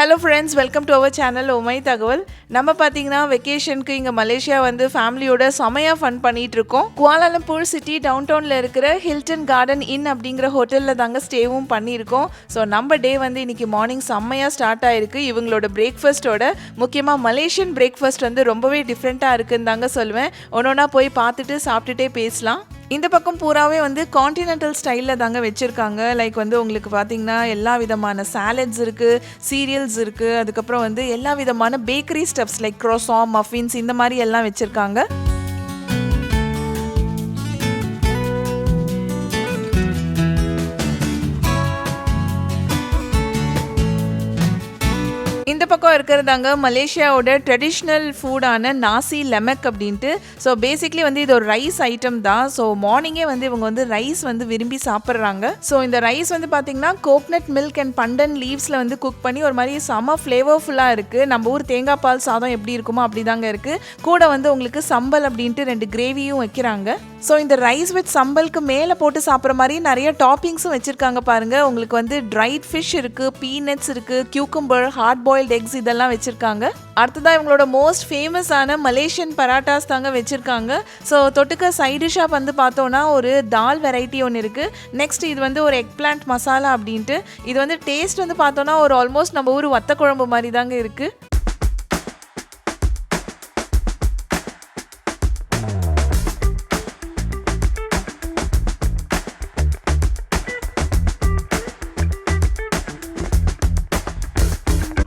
Hello friends welcome to our channel உமை தகவல் நம்ம பார்த்தீங்கன்னா வெக்கேஷனுக்கு இங்கே மலேசியா வந்து ஃபேமிலியோட செமையாக ஃபன் பண்ணிகிட்டு இருக்கோம். குவாலாலம்பூர் சிட்டி டவுன் டவுனில் இருக்கிற ஹில்டன் கார்டன் இன் அப்படிங்கிற ஹோட்டலில் தாங்க ஸ்டேவும் பண்ணியிருக்கோம். ஸோ நம்ம டே வந்து இன்னைக்கு மார்னிங் செம்மையாக ஸ்டார்ட் ஆயிருக்கு. இவங்களோட பிரேக்ஃபாஸ்ட்டோட முக்கியமாக மலேசியன் பிரேக்ஃபாஸ்ட் வந்து ரொம்பவே டிஃப்ரெண்ட்டாக இருக்குன்னு தாங்க சொல்லுவேன். ஒன்று ஒன்றா போய் பார்த்துட்டு சாப்பிட்டுட்டே பேசலாம். இந்த பக்கம் பூராவே வந்து காண்டினென்டல் ஸ்டைலில் தாங்க வச்சுருக்காங்க. லைக் வந்து உங்களுக்கு பார்த்தீங்கன்னா எல்லா விதமான சாலட்ஸ் இருக்குது சீரியல்ஸ் இருக்குது அதுக்கப்புறம் வந்து எல்லா விதமான bakery stuffs like croissant muffins இந்த மாதிரி எல்லாம் வச்சுருக்காங்க. இந்த இருக்கிறதாங்க மலேசியாவோட ட்ரெடிஷ்னல் ஃபுடான நாசி லெமக் அப்படின்ட்டு. ஸோ பேசிக்லி வந்து இது ஒரு ரைஸ் ஐட்டம் தான். ஸோ மார்னிங்கே வந்து இவங்க வந்து ரைஸ் வந்து விரும்பி சாப்பிட்றாங்க. ஸோ இந்த ரைஸ் வந்து பார்த்தீங்கன்னா கோக்னட் மில்க் அண்ட் பண்டன் லீவ்ஸில் வந்து குக் பண்ணி ஒரு மாதிரி செம ஃப்ளேவர்ஃபுல்லாக இருக்குது நம்ம ஊர் தேங்காய் பால் சாதம் எப்படி இருக்குமோ அப்படி தாங்க இருக்குது கூட வந்து உங்களுக்கு சம்பல் அப்படின்ட்டு ரெண்டு கிரேவியும் வைக்கிறாங்க. ஸோ இந்த ரைஸ் வித் சம்பலுக்கு மேலே போட்டு சாப்பிட்ற மாதிரி நிறைய டாப்பிங்ஸும் வச்சுருக்காங்க பாருங்கள் உங்களுக்கு வந்து ட்ரைட் ஃபிஷ் இருக்குது பீனட்ஸ் இருக்குது கியூக்கம்பர் ஹார்ட் பாயில்டு எக்ஸ் இதெல்லாம் வச்சுருக்காங்க. அடுத்ததாக இவங்களோட மோஸ்ட் ஃபேமஸான மலேசியன் பராட்டாஸ் தாங்க வச்சுருக்காங்க. ஸோ தொட்டுக்க சைடிஷாக வந்து பார்த்தோன்னா ஒரு தால் வெரைட்டி ஒன்று இருக்குது நெக்ஸ்ட் இது வந்து ஒரு எக் பிளான்ட் மசாலா அப்படின்ட்டு. இது வந்து டேஸ்ட் வந்து பார்த்தோன்னா ஒரு ஆல்மோஸ்ட் நம்ம ஊர் வத்த குழம்பு மாதிரி தாங்க இருக்குது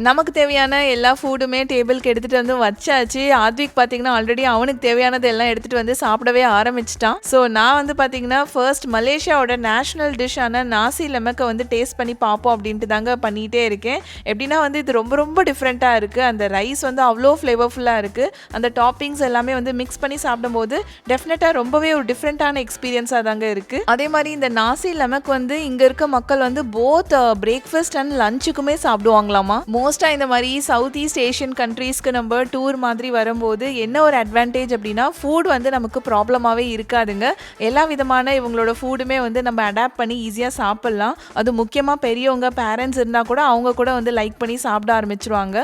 நமக்கு தேவையான எல்லா ஃபுட்டுமே டேபிளுக்கு எடுத்துகிட்டு வந்து வச்சாச்சு. ஆத்விக் பார்த்தீங்கன்னா ஆல்ரெடி அவனுக்கு தேவையானது எல்லாம் எடுத்துகிட்டு வந்து சாப்பிடவே ஆரம்பிச்சிட்டான். ஸோ நான் வந்து பார்த்தீங்கன்னா ஃபர்ஸ்ட் மலேசியாவோட நேஷனல் டிஷ்ஷான நாசி லெமக்கை வந்து டேஸ்ட் பண்ணி பார்ப்போம் அப்படின்ட்டு தாங்க பண்ணிகிட்டே இருக்கேன். எப்படின்னா வந்து இது ரொம்ப ரொம்ப டிஃப்ரெண்ட்டாக இருக்குது அந்த ரைஸ் வந்து அவ்வளோ ஃப்ளேவர்ஃபுல்லாக இருக்குது அந்த டாப்பிங்ஸ் எல்லாமே வந்து மிக்ஸ் பண்ணி சாப்பிடும்போது டெஃபினட்டாக ரொம்பவே ஒரு டிஃப்ரெண்ட்டான எக்ஸ்பீரியன்ஸாக தாங்க இருக்குது அதே மாதிரி இந்த நாசி லெமக் வந்து இங்கே இருக்க மக்கள் வந்து போத் பிரேக்ஃபாஸ்ட் அண்ட் லஞ்சுக்குமே சாப்பிடுவாங்களாமா? மோஸ்ட் மோஸ்ட்டாக இந்த மாதிரி சவுத் ஈஸ்ட் ஏஷியன் கண்ட்ரீஸ்க்கு நம்ம டூர் மாதிரி வரும்போது என்ன ஒரு அட்வான்டேஜ் அப்படின்னா ஃபுட் வந்து நமக்கு ப்ராப்ளமாகவே இருக்காதுங்க. எல்லா விதமான இவங்களோட ஃபுட்டுமே வந்து நம்ம அடாப்ட் பண்ணி ஈஸியாக சாப்பிட்லாம். அது முக்கியமாக பெரியவங்க பேரண்ட்ஸ் இருந்தால் கூட அவங்க கூட வந்து லைக் பண்ணி சாப்பிட ஆரம்பிச்சிருவாங்க.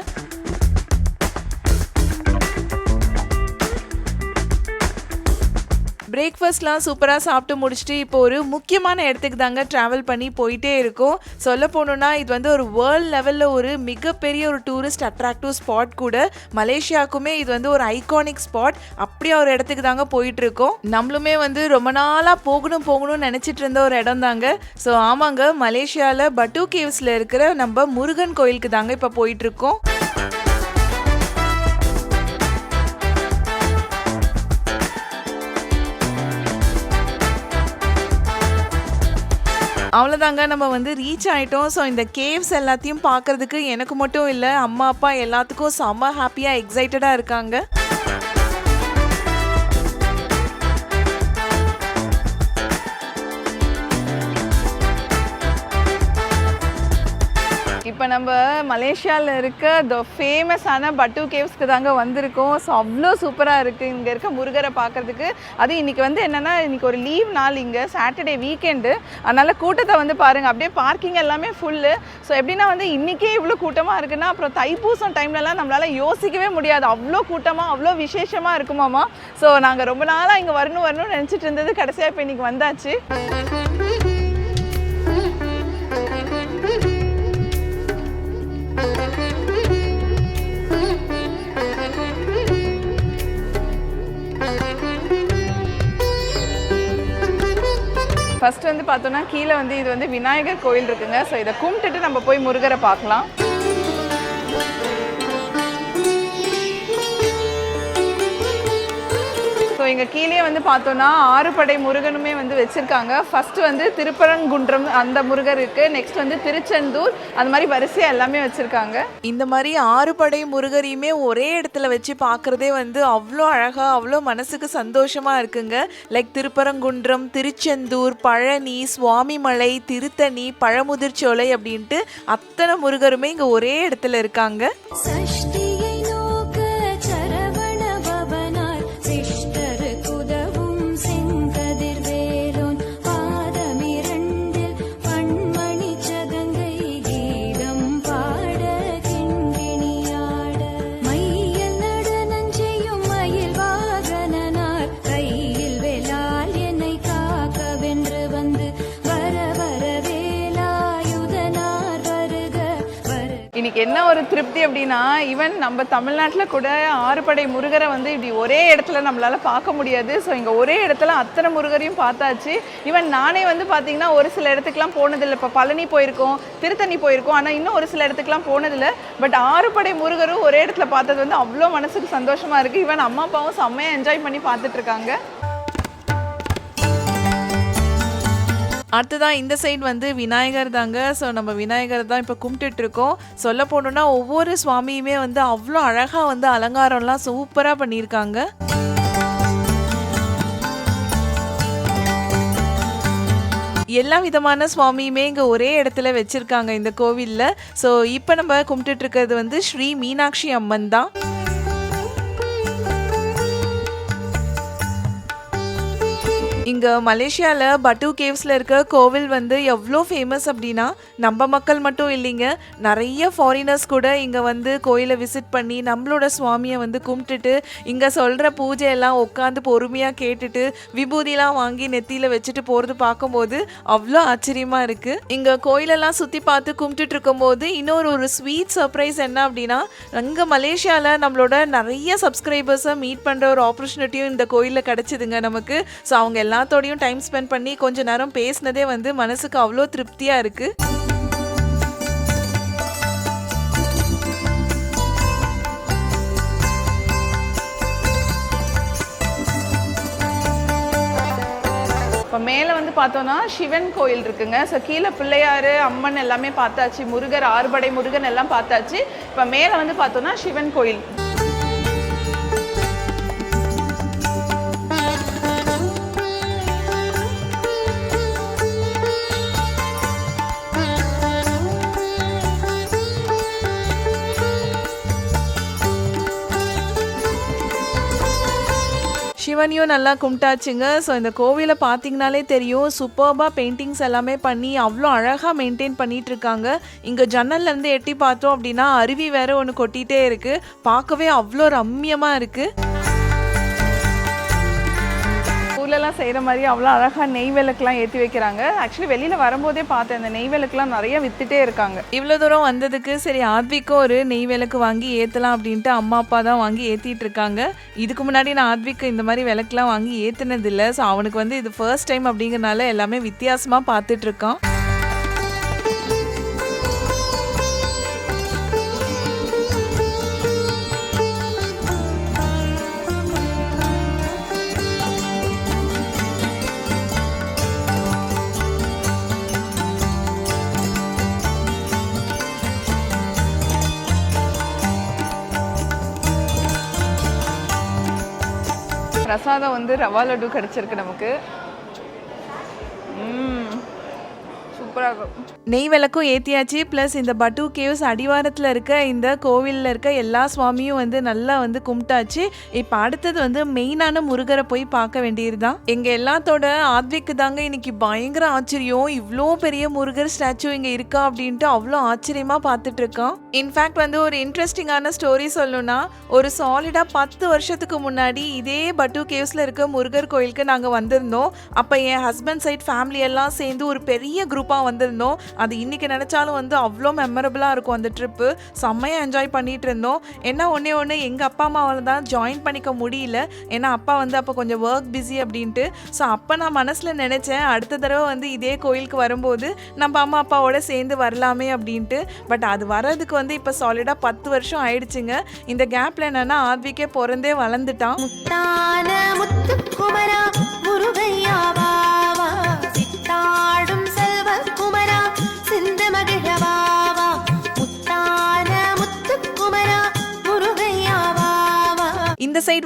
பிரேக்ஃபாஸ்ட்லாம் சூப்பராக சாப்பிட்டு முடிச்சுட்டு இப்போ ஒரு முக்கியமான இடத்துக்கு தாங்க ட்ராவல் பண்ணி போயிட்டே இருக்கோம். சொல்ல போகணுன்னா இது வந்து ஒரு வேர்ல்ட் லெவலில் ஒரு மிகப்பெரிய ஒரு டூரிஸ்ட் அட்ராக்டிவ் ஸ்பாட் கூட. மலேசியாவுக்குமே இது வந்து ஒரு ஐகானிக் ஸ்பாட் அப்படியே ஒரு இடத்துக்கு தாங்க போயிட்டு இருக்கோம். நம்மளுமே வந்து ரொம்ப நாளாக போகணும் போகணும்னு நினச்சிட்டு இருந்த ஒரு இடம் தாங்க. ஸோ ஆமாங்க மலேசியாவில் பட்டு கேவ்ஸில் இருக்கிற நம்ம முருகன் கோயிலுக்கு தாங்க இப்போ போயிட்டு அவ்வளோதாங்க நம்ம வந்து ரீச் ஆகிட்டோம் ஸோ இந்த கேவ்ஸ் எல்லாத்தையும் பார்க்கறதுக்கு எனக்கு மட்டும் இல்லை அம்மா அப்பா எல்லாத்துக்கும் செம்ம ஹாப்பியாக எக்ஸைட்டடாக இருக்காங்க. இப்போ நம்ம மலேசியாவில் இருக்க த ஃபேமஸான பட்டு கேவ்ஸ்க்கு தாங்க வந்திருக்கோம். ஸோ அவ்வளோ சூப்பராக இருக்குது இங்கே இருக்க முருகரை பார்க்குறதுக்கு. அது இன்றைக்கி வந்து என்னென்னா இன்றைக்கி ஒரு லீவ் நாள் இங்கே சாட்டர்டே வீக்கெண்டு அதனால் கூட்டத்தை வந்து பாருங்கள் அப்படியே பார்க்கிங் எல்லாமே ஃபுல்லு ஸோ எப்படின்னா வந்து இன்றைக்கே இவ்வளோ கூட்டமாக இருக்குன்னா அப்புறம் தைப்பூசம் டைம்லலாம் நம்மளால் யோசிக்கவே முடியாது. அவ்வளோ கூட்டமாக அவ்வளோ விசேஷமாக இருக்குமாமா ஸோ நாங்கள் ரொம்ப நாளாக இங்கே வரணும் வரணும்னு நினச்சிட்டு இருந்தது கடைசியாக இப்போ இன்றைக்கி வந்தாச்சு. ஃபர்ஸ்ட் வந்து பார்த்தோன்னா கீழே வந்து இது வந்து விநாயகர் கோயில் இருக்குங்க. ஸோ இதை கும்பிட்டுட்டு நம்ம போய் முருகரை பார்க்கலாம். இங்கே கீழே வந்து பார்த்தோன்னா ஆறுபடை முருகனுமே வந்து வச்சுருக்காங்க. ஃபர்ஸ்ட் வந்து திருப்பரங்குன்றம் அந்த முருகர் இருக்குது நெக்ஸ்ட் வந்து திருச்செந்தூர். அந்த மாதிரி வரிசையாக எல்லாமே வச்சுருக்காங்க. இந்த மாதிரி ஆறுபடை முருகரையுமே ஒரே இடத்துல வச்சு பார்க்குறதே வந்து அவ்வளோ அழகாக அவ்வளோ மனசுக்கு சந்தோஷமாக இருக்குங்க. லைக் திருப்பரங்குன்றம் திருச்செந்தூர் பழனி சுவாமிமலை திருத்தணி பழமுதிர்ச்சோலை அப்படின்ட்டு அத்தனை முருகருமே இங்கே ஒரே இடத்துல இருக்காங்க. சஷ்டியை என்ன ஒரு திருப்தி அப்படின்னா ஈவன் நம்ம தமிழ்நாட்டில் கூட ஆறுபடை முருகரை வந்து இப்படி ஒரே இடத்துல நம்மளால பார்க்க முடியாது. ஸோ இங்கே ஒரே இடத்துல அத்தனை முருகரையும் பார்த்தாச்சு. ஈவன் நானே வந்து பார்த்தீங்கன்னா ஒரு சில இடத்துக்குலாம் போனதில்லை. இப்போ பழனி போயிருக்கோம் திருத்தணி போயிருக்கோம். ஆனால் இன்னும் ஒரு சில இடத்துக்குலாம் போனதில்லை. பட் ஆறுபடை முருகரும் ஒரே இடத்துல பார்த்தது வந்து அவ்வளோ மனசுக்கு சந்தோஷமாக இருக்குது ஈவன் அம்மா அப்பாவும் செம்மையாக என்ஜாய் பண்ணி பார்த்துட்ருக்காங்க அடுத்ததான் இந்த சைடு வந்து விநாயகர் தாங்க. ஸோ நம்ம விநாயகர் தான் இப்போ கும்பிட்டுட்டு இருக்கோம் சொல்ல போனோம்னா ஒவ்வொரு சுவாமியுமே வந்து அவ்வளோ அழகாக வந்து அலங்காரம்லாம் சூப்பராக பண்ணியிருக்காங்க. எல்லா விதமான சுவாமியுமே இங்கே ஒரே இடத்துல வச்சுருக்காங்க இந்த கோவிலில். ஸோ இப்போ நம்ம கும்பிட்டுட்ருக்கிறது வந்து ஸ்ரீ மீனாட்சி அம்மன் தான். இங்கே மலேசியாவில் பட்டு கேவ்ஸில் இருக்க கோவில் வந்து எவ்வளோ ஃபேமஸ் அப்படின்னா நம்ம மக்கள் மட்டும் இல்லைங்க. நிறைய ஃபாரினர்ஸ் கூட இங்கே வந்து கோயிலை விசிட் பண்ணி நம்மளோட சுவாமியை வந்து கும்பிட்டுட்டு இங்கே சொல்கிற பூஜையெல்லாம் உட்காந்து பொறுமையாக கேட்டுட்டு விபூதிலாம் வாங்கி நெத்தியில் வச்சுட்டு போகிறது பார்க்கும்போது அவ்வளோ ஆச்சரியமாக இருக்குது இங்கே கோயிலெல்லாம் சுற்றி பார்த்து கும்பிட்டுட்டு இருக்கும்போது இன்னொரு ஒரு ஸ்வீட் சர்ப்ரைஸ் என்ன அப்படின்னா அங்கே மலேசியாவில் நம்மளோட நிறைய சப்ஸ்கிரைபர்ஸை மீட் பண்ணுற ஒரு ஆப்பர்ச்சுனிட்டியும் இந்த கோயிலில் கிடச்சிதுங்க நமக்கு. ஸோ அவங்க எல்லாம் எல்லாத்தோடையும் டைம் ஸ்பெண்ட் பண்ணி கொஞ்ச நேரம் பேசினதே வந்து மனசுக்கு அவ்வளோ திருப்தியாக இருக்குது இப்போ மேலே வந்து பார்த்தோன்னா சிவன் கோயில் இருக்குங்க. ஸோ கீழே பிள்ளையார் அம்மன் எல்லாமே பார்த்தாச்சு. முருகர் ஆறுபடை முருகன் எல்லாம் பார்த்தாச்சு. இப்போ மேலே வந்து பார்த்தோன்னா சிவன் கோயில். சிவனையும் நல்லா கும்பிட்டாச்சுங்க. ஸோ இந்த கோவிலை பார்த்தீங்கனாலே தெரியும். சூப்பர்பாக பெயிண்டிங்ஸ் எல்லாமே பண்ணி அவ்வளோ அழகாக மெயின்டைன் பண்ணிட்டு இருக்காங்க இங்கே ஜன்னல்லேருந்து எட்டி பார்த்தோம் அப்படின்னா அருவி வேற ஒன்று கொட்டிகிட்டே இருக்குது பார்க்கவே அவ்வளோ ரம்மியமாக இருக்குது ஊர்லலாம் செய்கிற மாதிரி அவ்வளோ அழகாக நெய் விளக்குலாம் ஏற்றி வைக்கிறாங்க. ஆக்சுவலி வெளியில் வரும்போதே பார்த்தேன் இந்த நெய் விளக்குலாம் நிறைய வித்துட்டே இருக்காங்க. இவ்வளோ தூரம் வந்ததுக்கு சரி ஆத்விக்கும் ஒரு நெய் விளக்கு வாங்கி ஏற்றலாம் அப்படின்ட்டு அம்மா அப்பா தான் வாங்கி ஏற்றிட்டு இருக்காங்க. இதுக்கு முன்னாடி நான் ஆத்விக்கு இந்த மாதிரி விளக்குலாம் வாங்கி ஏற்றினதில்லை ஸோ அவனுக்கு வந்து இது ஃபர்ஸ்ட் டைம் அப்படிங்கிறனால எல்லாமே வித்தியாசமாக பார்த்துட்ருக்கான் பிரசாதம் வந்து ரவா லட்டு கிடச்சிருக்கு நமக்கு. சூப்பராக இருக்கும். நெய் விளக்கும் ஏற்றியாச்சு ப்ளஸ் இந்த பட்டு கேவ்ஸ் அடிவாரத்தில் இருக்க இந்த கோவிலில் இருக்க எல்லா சுவாமியும் வந்து நல்லா வந்து கும்பிட்டாச்சு. இப்போ அடுத்தது வந்து மெயினான முருகரை போய் பார்க்க வேண்டியது தான் எங்கள் எல்லாத்தோட ஆத்விக்கு தாங்க இன்னைக்கு பயங்கர ஆச்சரியம். இவ்வளோ பெரிய முருகர் ஸ்டாச்சு இங்கே இருக்கா அப்படின்ட்டு அவ்வளோ ஆச்சரியமாக பார்த்துட்டு இருக்கான். இன்ஃபேக்ட் வந்து ஒரு இன்ட்ரெஸ்டிங்கான ஸ்டோரி சொல்லணும்னா ஒரு சாலிடாக பத்து வருஷத்துக்கு முன்னாடி இதே பட்டு கேவ்ஸில் இருக்க முருகர் கோயிலுக்கு நாங்கள் வந்திருந்தோம். அப்போ என் ஹஸ்பண்ட் சைட் ஃபேமிலி எல்லாம் சேர்ந்து ஒரு பெரிய குரூப்பாக வந்திருந்தோம். அது இன்னைக்கு நினச்சாலும் வந்து அவ்வளோ மெமரபுளாக இருக்கும் அந்த ட்ரிப்பு செம்மையாக என்ஜாய் பண்ணிகிட்டு இருந்தோம். என்ன ஒன்றே ஒன்று எங்கள் அப்பா அம்மாவால் தான் ஜாயின் பண்ணிக்க முடியல. ஏன்னா அப்பா வந்து அப்போ கொஞ்சம் ஒர்க் பிஸி அப்படின்ட்டு. ஸோ அப்போ நான் மனசில் நினச்சேன் அடுத்த தடவை வந்து இதே கோயிலுக்கு வரும்போது நம்ம அம்மா அப்பாவோட சேர்ந்து வரலாமே அப்படின்ட்டு. பட் அது வர்றதுக்கு வந்து இப்போ சாலிடாக பத்து வருஷம் ஆயிடுச்சுங்க. இந்த கேப்பில் என்னென்னா ஆத்விக்கே பிறந்தே வளர்ந்துட்டான். முத்தான முத்துக்குமரா முருகையாவா.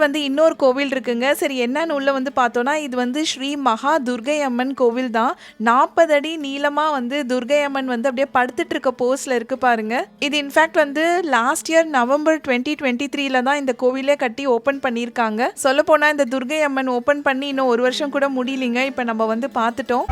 வந்து இன்னொரு கோவில் இருக்குங்க. சரி என்னன்னு உள்ள வந்து பார்த்தோன்னா இது வந்து ஸ்ரீ மகா துர்கை அம்மன் கோவில் தான். நாற்பது அடி நீளமாக வந்து துர்கை அம்மன் வந்து அப்படியே படுத்துட்டு இருக்க போஸ்ட்ல இருக்கு பாருங்க. இது இன்ஃபேக்ட் வந்து last year November twenty twenty த்ரீல தான் இந்த கோவிலே கட்டி ஓப்பன் பண்ணியிருக்காங்க. சொல்ல போனால் இந்த துர்கை அம்மன் ஓப்பன் பண்ணி இன்னும் ஒரு வருஷம் கூட முடியலைங்க. இப்போ நம்ம வந்து பார்த்துட்டோம்.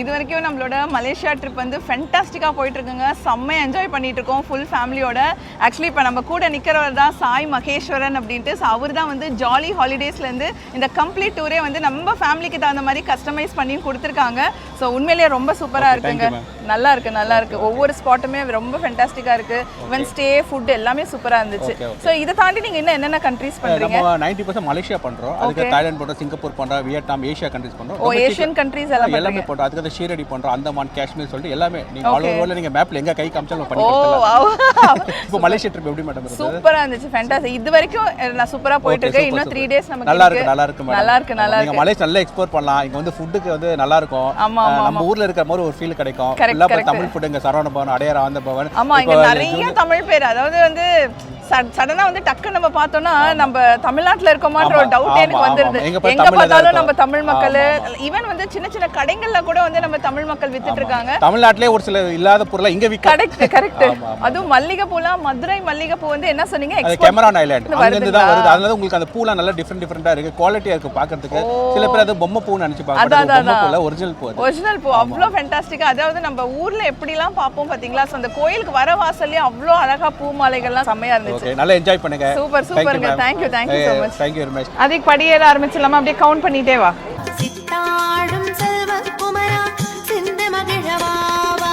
இது வரைக்கும் நம்மளோட மலேசியா ட்ரிப் வந்து ஃபென்டாஸ்டிக்காக போயிட்டு இருக்குங்க செம்மையாக என்ஜாய் பண்ணிட்டு இருக்கோம் ஃபுல் ஃபேமிலியோட ஆக்சுவலி இப்போ நம்ம கூட நிற்கிறவர் தான் சாய் மகேஸ்வரன் அப்படின்ட்டு. ஸோ அவர் தான் வந்து ஜாலி ஹாலிடேஸ்லேருந்து இந்த கம்ப்ளீட் டூரே வந்து நம்ம ஃபேமிலிக்கு தகுந்த மாதிரி கஸ்டமைஸ் பண்ணி கொடுத்துருக்காங்க. ஸோ உண்மையிலேயே ரொம்ப சூப்பராக இருக்குங்க. நல்லா இருக்கு நல்லா இருக்கு. ஒவ்வொரு ஸ்பாட்டுமே ரொம்ப ஃபென்டாஸ்டிக்காக இருக்கு. ஈவன் ஸ்டே ஃபுட் எல்லாமே சூப்பராக இருந்துச்சு. ஸோ இதை தாண்டி நீங்கள் இன்னும் என்னென்ன கண்ட்ரீஸ் பண்ணுறீங்க நைன்டி பர்சன்ட் மலேசியா பண்றோம். அதுக்கு தாய்லாந்து பண்றோம் சிங்கப்பூர் பண்றோம் வியட்நாம் ஏஷியா கண்ட்ரிஸ் பண்றோம் ஓ ஏஷியன் கண்ட்ரீஸ் எல்லாம் எல்லாமே பண்றோம் அதுக்கு வந்து ஷீரடி பண்றோம். அந்தமான் காஷ்மீர் சொல்லிட்டு எல்லாமே. நீங்க ஆல் ஓவர்ல நீங்க மேப்ல எங்க கை காமிச்சாலும் பண்ணி இப்போ மலேசியா ட்ரிப் எப்படி மேடம் இருந்தது? சூப்பரா இருந்துச்சு ஃபேண்டாஸ்டிக் இது வரைக்கும் நான் சூப்பரா போயிட்டு இருக்கேன் இன்னும் த்ரீ. டேஸ் நமக்கு நல்லா இருக்கு நல்லா இருக்கு. நல்லா இருக்கு நல்லா இருக்கு. மலேசியா நல்லா எக்ஸ்ப்ளோர் பண்ணலாம். இங்க வந்து ஃபுட்டுக்கு வந்து நல்லா இருக்கும். நம்ம ஊர்ல இருக்கிற மாதிரி ஒரு ஃபீல் கிடைக்கும். Correct. தமிழ் ஃபுட் இங்க சரவண பவன் அடையார் ஆந்த பவன். ஆமா இங்க நிறைய தமிழ் பேர். அதாவது வந்து சடனா வந்து டக்கு நம்ம பார்த்தோம்னா நம்ம தமிழ்நாட்டுல இருக்கோமான்ற ஒரு டவுட் எனக்கு வந்துருது. எங்க பார்த்தாலும். நம்ம தமிழ் மக்கள் ஈவன் வந்து சின்ன சின்ன கடைகள்ல கூட வந்து நம்ம தமிழ் மக்கள் வித்துட்டு இருக்காங்க தமிழ்நாட்டிலே ஒரு சில இல்லாத பொருளை இங்க விற்க கரெக்ட் கரெக்ட். அதுவும் மல்லிகைப்பூலாம் மதுரை மல்லிகைப்பூ வந்து என்ன சொன்னீங்க? அது கெமரான் ஐலாண்ட் அங்க இருந்து தான்? வருது. அதனால உங்களுக்கு அந்த பூலாம் நல்லா டிஃப்ரெண்ட் டிஃப்ரெண்டா இருக்கு. குவாலிட்டியா இருக்கு பாக்குறதுக்கு சில பேர் அது பொம்மை பூ நினைச்சு அதான், பாக்குறாங்க அதான், பொம்மை பூ அதான். ஒரிஜினல் பூ அது. ஒரிஜினல் பூ. அவ்வளோ ஃபென்டாஸ்டிக்கா அதாவது நம்ம ஊர்ல எப்படிலாம் பார்ப்போம் பாத்தீங்களா அந்த கோயிலுக்கு வர வாசல்லே அவ்வளோ அழகா பூ மாலைகள்லாம் செம்மையா இருந்துச்சு. ஓகே நல்லா என்ஜாய் பண்ணுங்க. சூப்பர் சூப்பருங்க thank you thank you so much thank you very much அதுக்கு படியேற ஆரம்பிச்சிடலாமா? அப்படியே கவுண்ட் பண்ணிட்டே வா. சித்தாடும் செல்வ குமரா சிந்து மகிழவாவா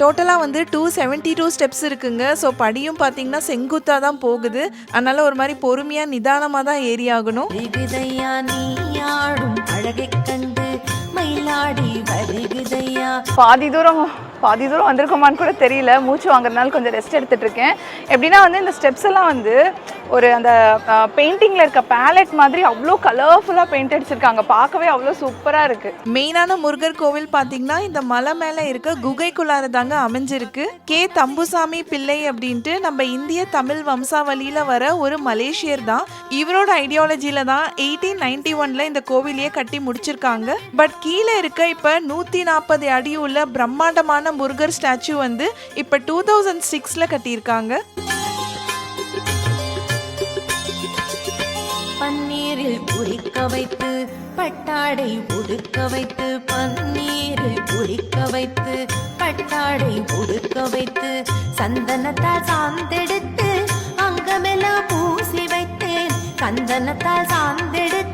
டோட்டலாக வந்து டூ செவன்ட்டி டூ ஸ்டெப்ஸ் இருக்குங்க. ஸோ படியும் பார்த்தீங்கன்னா செங்குத்தாக தான் போகுது. அதனால ஒரு மாதிரி பொறுமையாக நிதானமாக தான் ஏறி ஆகணும். அழகைக் கண்டு பாதி தூரம் பாதி தூரம் வந்திருக்கோமான்னு கூட தெரியல. மூச்சு வாங்குறதுனால கொஞ்சம் ரெஸ்ட் எடுத்துட்டு இருக்கேன் எப்படின்னா வந்து இந்த ஸ்டெப்ஸ் எல்லாம் வந்து ஒரு அந்த பெயிண்டிங்கில் இருக்க பேலட் மாதிரி அவ்வளோ கலர்ஃபுல்லாக பெயிண்ட் அடிச்சிருக்காங்க. பார்க்கவே அவ்வளோ சூப்பராக இருக்குது மெயினான முருகர் கோவில் பார்த்தீங்கன்னா இந்த மலை மேலே இருக்க குகைக்குள்ளார தாங்க அமைஞ்சிருக்கு. கே. தம்புசாமி பிள்ளை அப்படின்ட்டு நம்ம இந்திய தமிழ் வம்சாவளியில் வர ஒரு மலேசியர் தான். இவரோட ஐடியாலஜியில் தான் எயிட்டீன் நைன்டி ஒனில் இந்த கோவிலையே கட்டி முடிச்சிருக்காங்க. பட் கீழே இருக்க இப்போ நூற்றி நாற்பது அடி உள்ள பிரம்மாண்டமான முருகர் ஸ்டாச்சு வந்து இப்போ டூ தௌசண்ட் சிக்ஸில் கட்டியிருக்காங்க. பன்னீரில் குளிக்க வைத்து பட்டாடை உடுக்க வைத்து பன்னீரில் குளிக்க வைத்து பட்டாடை உடுக்க வைத்து சந்தனத்தால் சாந்தெடுத்து அங்கமெல்லாம் பூசி வைத்தேன். சந்தனத்தால் சாந்தெடுத்து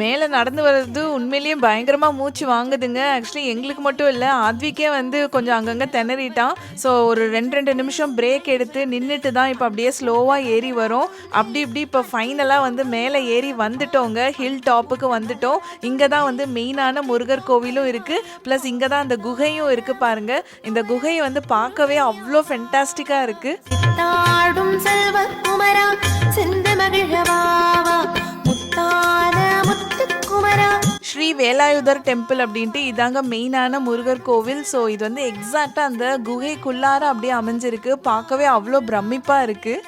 மேலே நடந்து வர்றது உண்மையிலேயே பயங்கரமாக மூச்சு வாங்குதுங்க. ஆக்சுவலி எங்களுக்கு மட்டும் இல்லை ஆத்விக்கே வந்து கொஞ்சம் அங்கங்கே திணறிட்டான். ஸோ ஒரு ரெண்டு ரெண்டு நிமிஷம் பிரேக் எடுத்து நின்றுட்டு தான் இப்போ அப்படியே ஸ்லோவாக ஏறி வரும். அப்படி இப்படி இப்போ ஃபைனலாக வந்து மேலே ஏறி வந்துட்டோங்க. ஹில் டாப்புக்கு வந்துட்டோம். இங்கே தான் வந்து மெயினான முருகர் கோவிலும் இருக்குது ப்ளஸ் இங்கே தான் அந்த குகையும் இருக்குது பாருங்கள் இந்த குகை வந்து பார்க்கவே அவ்வளோ ஃபென்டாஸ்டிக்காக இருக்குது செல்வ குமரா செந்த மகிழவாவா ஸ்ரீ வேலாயுதர் டெம்பிள் அப்படின்ட்டு இதாங்க மெயினான முருகர் கோவில். ஸோ இது வந்து எக்ஸாக்டாக அந்த குகைக்குள்ளார அப்படியே அமைஞ்சிருக்கு. பார்க்கவே அவ்வளோ பிரமிப்பாக இருக்குது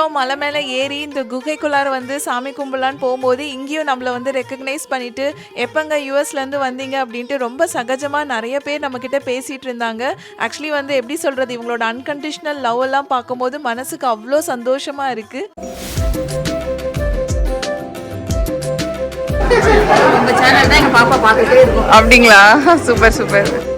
தூரம் மலை மேலே ஏறி இந்த குகைக்குள்ளார வந்து சாமி கும்பலான்னு போகும்போது இங்கேயும் நம்மளை வந்து ரெக்கக்னைஸ் பண்ணிட்டு எப்பங்க யூஎஸ்லேருந்து வந்தீங்க அப்படின்ட்டு ரொம்ப சகஜமாக நிறைய பேர் நம்மக்கிட்ட பேசிகிட்டு இருந்தாங்க. ஆக்சுவலி வந்து எப்படி சொல்கிறது இவங்களோட அன்கண்டிஷனல் லவ் எல்லாம் பார்க்கும்போது மனசுக்கு அவ்வளோ சந்தோஷமாக இருக்குது உங்க சேனல் தான் எங்க பாப்பா பார்த்துட்டே இருக்கும். அப்படிங்களா? Super super.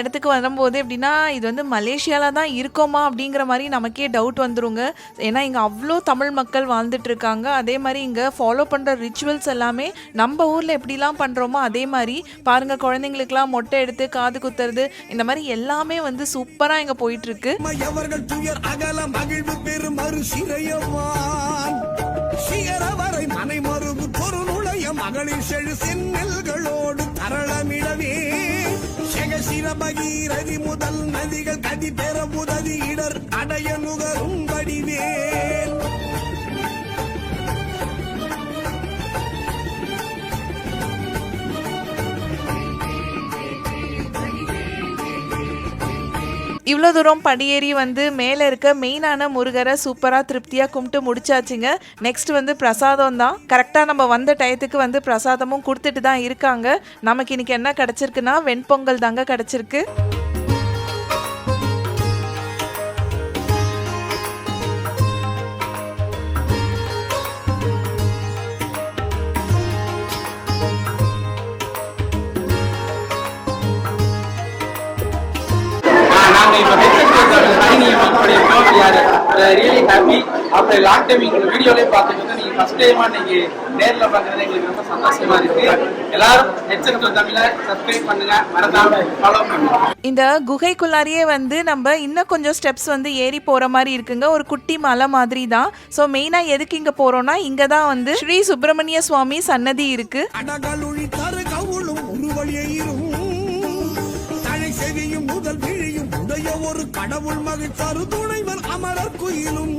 இடத்துக்கு வரும்போது எப்படின்னா இது வந்து மலேசியாவில் தான் இருக்கோமா அப்படிங்கிற மாதிரி நமக்கே டவுட் வந்துருங்க. ஏன்னா இங்கே அவ்வளோ தமிழ் மக்கள் வாழ்ந்துட்டு இருக்காங்க. அதே மாதிரி இங்கே ஃபாலோ பண்ணுற ரிச்சுவல்ஸ் எல்லாமே நம்ம ஊரில் எப்படிலாம் பண்ணுறோமோ அதே மாதிரி பாருங்க குழந்தைங்களுக்குலாம் மொட்டை எடுத்து காது குத்துறது இந்த மாதிரி எல்லாமே வந்து சூப்பராக இங்கே போயிட்டுருக்கு. மகளிர் செழு சென்னல்களோ செகசிர பகீரதி முதல் நதிகள் கதி பெற உதவி இடர் அடைய நுகரும் வடிவேல் இவ்வளோ தூரம் படியேறி வந்து மேலே இருக்க மெயினான முருகரை சூப்பராக திருப்தியாக கும்பிட்டு முடிச்சாச்சுங்க. நெக்ஸ்ட் வந்து பிரசாதம் தான் கரெக்டாக நம்ம வந்த டயத்துக்கு வந்து பிரசாதமும் கொடுத்துட்டு தான் இருக்காங்க. நமக்கு இன்னைக்கு என்ன கிடச்சிருக்குன்னா வெண்பொங்கல் தாங்க கிடச்சிருக்கு. Really happy after long time எங்களோட வீடியோலயே பார்க்கும்போது நீங்க ஃபர்ஸ்ட் டைமா நீங்க நேர்ல பார்க்கறது எங்களுக்கு ரொம்ப சந்தோஷமா இருக்கு. எல்லாரும் ஹெட்செட் தமிழ சப்ஸ்கிரைப் பண்ணுங்க. மறக்காம ஃபாலோ பண்ணுங்க. இந்த குகைக்குள்ளாரியே வந்து நம்ம இன்னும் கொஞ்சம் ஸ்டெப்ஸ் வந்து ஏறி போகிற மாதிரி இருக்குங்க. ஒரு குட்டி மலை மாதிரி தான். ஸோ மெயினாக எதுக்கு இங்கே போகிறோன்னா இங்கே தான் வந்து ஸ்ரீ சுப்பிரமணிய சுவாமி சன்னதி இருக்குது செவியும் முதல் கடவுள் மகிழ்ச்சாரு துணைவர் அமரர் குயிலும்.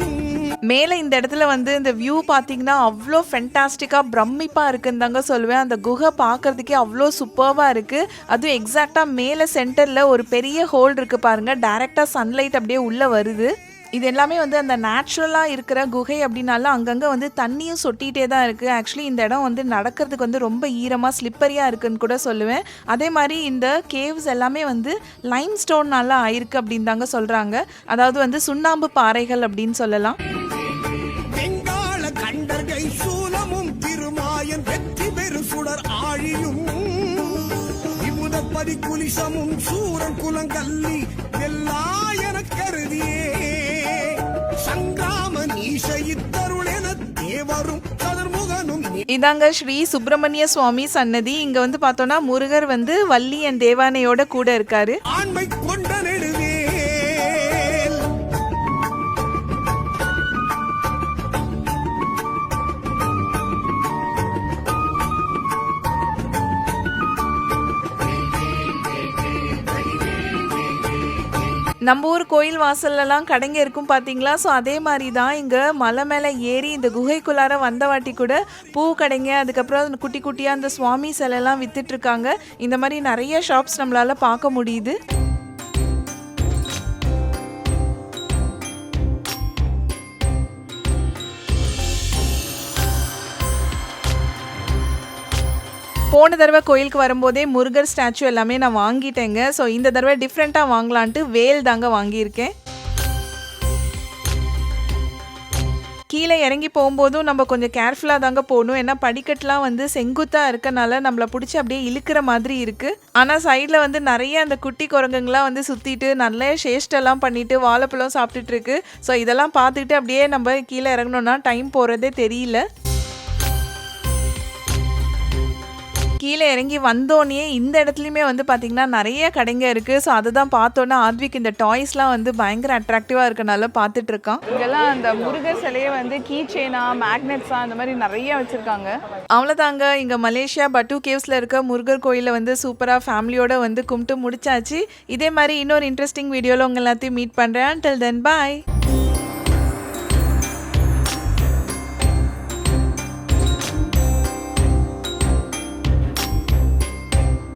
மேலே இந்த இடத்துல வந்து இந்த வியூ பார்த்தீங்கன்னா அவ்வளோ ஃபென்டாஸ்டிக்காக பிரமிப்பாக இருக்குன்னு தாங்க சொல்லுவேன். அந்த குகை பார்க்கறதுக்கே அவ்வளோ சூப்பர்வாக இருக்குது அதுவும் எக்ஸாக்டாக மேலே சென்டரில் ஒரு பெரிய ஹோல் இருக்குது பாருங்கள் டைரெக்டாக சன்லைட் அப்படியே உள்ளே வருது. இது எல்லாமே வந்து அந்த நேச்சுரலாக இருக்கிற குகை அப்படின்னாலும் அங்கங்கே வந்து தண்ணியும் சொட்டிகிட்டே தான் இருக்குது ஆக்சுவலி இந்த இடம் வந்து நடக்கிறதுக்கு வந்து ரொம்ப ஈரமாக ஸ்லிப்பரியாக இருக்குன்னு கூட சொல்லுவேன். அதே மாதிரி இந்த கேவ்ஸ் எல்லாமே வந்து லைம் ஸ்டோன்னால ஆயிருக்கு அப்படின்னு தாங்க சொல்கிறாங்க அதாவது வந்து சுண்ணாம்பு பாறைகள் அப்படின்னு சொல்லலாம். சூலமும் திருமாயன் வெற்றி பெரு சுடர் ஆழியும். குலிசமும் சூரன் குலங்கல்லி எல்லா கருதியே என கருதியே. இதாங்க ஸ்ரீ சுப்பிரமணிய சுவாமி சன்னதி. இங்க வந்து பார்த்தோம்னா முருகர் வந்து வள்ளி என் தேவானையோட கூட இருக்காரு. ஆண்மை கொண்ட நம்ம ஊர் கோயில் வாசல்லலாம் கடைங்க இருக்கும் பார்த்தீங்களா ஸோ அதே மாதிரி தான் இங்கே மலை மேலே ஏறி இந்த குகைக்குள்ளார வந்த வாட்டி கூட பூ கடைங்க அதுக்கப்புறம் குட்டி குட்டியாக அந்த சுவாமி சிலைலாம் வித்துட்டு இருக்காங்க. இந்த மாதிரி நிறைய ஷாப்ஸ் நம்மளால பார்க்க முடியுது. போன தடவை கோயிலுக்கு வரும்போதே முருகர் ஸ்டாச்சு எல்லாமே நான் வாங்கிட்டேங்க. ஸோ இந்த தடவை டிஃப்ரெண்ட்டாக வாங்கலான்ட்டு வேல் தாங்க வாங்கியிருக்கேன். கீழே இறங்கி போகும்போதும் நம்ம கொஞ்சம் கேர்ஃபுல்லாக தாங்க போகணும். ஏன்னா படிக்கட்டுலாம் வந்து செங்குத்தாக இருக்கனால நம்மளை பிடிச்சி அப்படியே இழுக்கிற மாதிரி இருக்குது ஆனால் சைடில் வந்து நிறைய அந்த குட்டி குரங்குங்களாம் வந்து சுற்றிட்டு நல்ல சேஷ்டெல்லாம் பண்ணிட்டு வாழைப்பழம் சாப்பிட்டுட்டு இருக்கு. ஸோ இதெல்லாம் பார்த்துக்கிட்டு அப்படியே நம்ம கீழே இறங்கணும்னா டைம் போகிறதே தெரியல. கீழே இறங்கி வந்தோடனே இந்த இடத்துலையுமே வந்து பார்த்திங்கன்னா நிறைய கடைங்க இருக்குது ஸோ அதை தான் பார்த்தோன்னா ஆத்விக் இந்த டாய்ஸ்லாம் வந்து பயங்கர அட்ராக்டிவாக இருக்கனால பார்த்துட்டு இருக்கான் இங்கெல்லாம் அந்த முருகர் சிலையை வந்து கீ செயினா மேக்னெட்ஸா அந்த மாதிரி நிறைய வச்சிருக்காங்க. அவ்வளோதாங்க இங்கே மலேசியா பட்டு கேவ்ஸில் இருக்க முருகர் கோயிலை வந்து சூப்பராக ஃபேமிலியோட வந்து கும்பிட்டு முடிச்சாச்சு. இதே மாதிரி இன்னொரு இன்ட்ரெஸ்டிங் வீடியோவில் உங்கள் எல்லாத்தையும் மீட் பண்ணுறேன் டில் தென் பாய்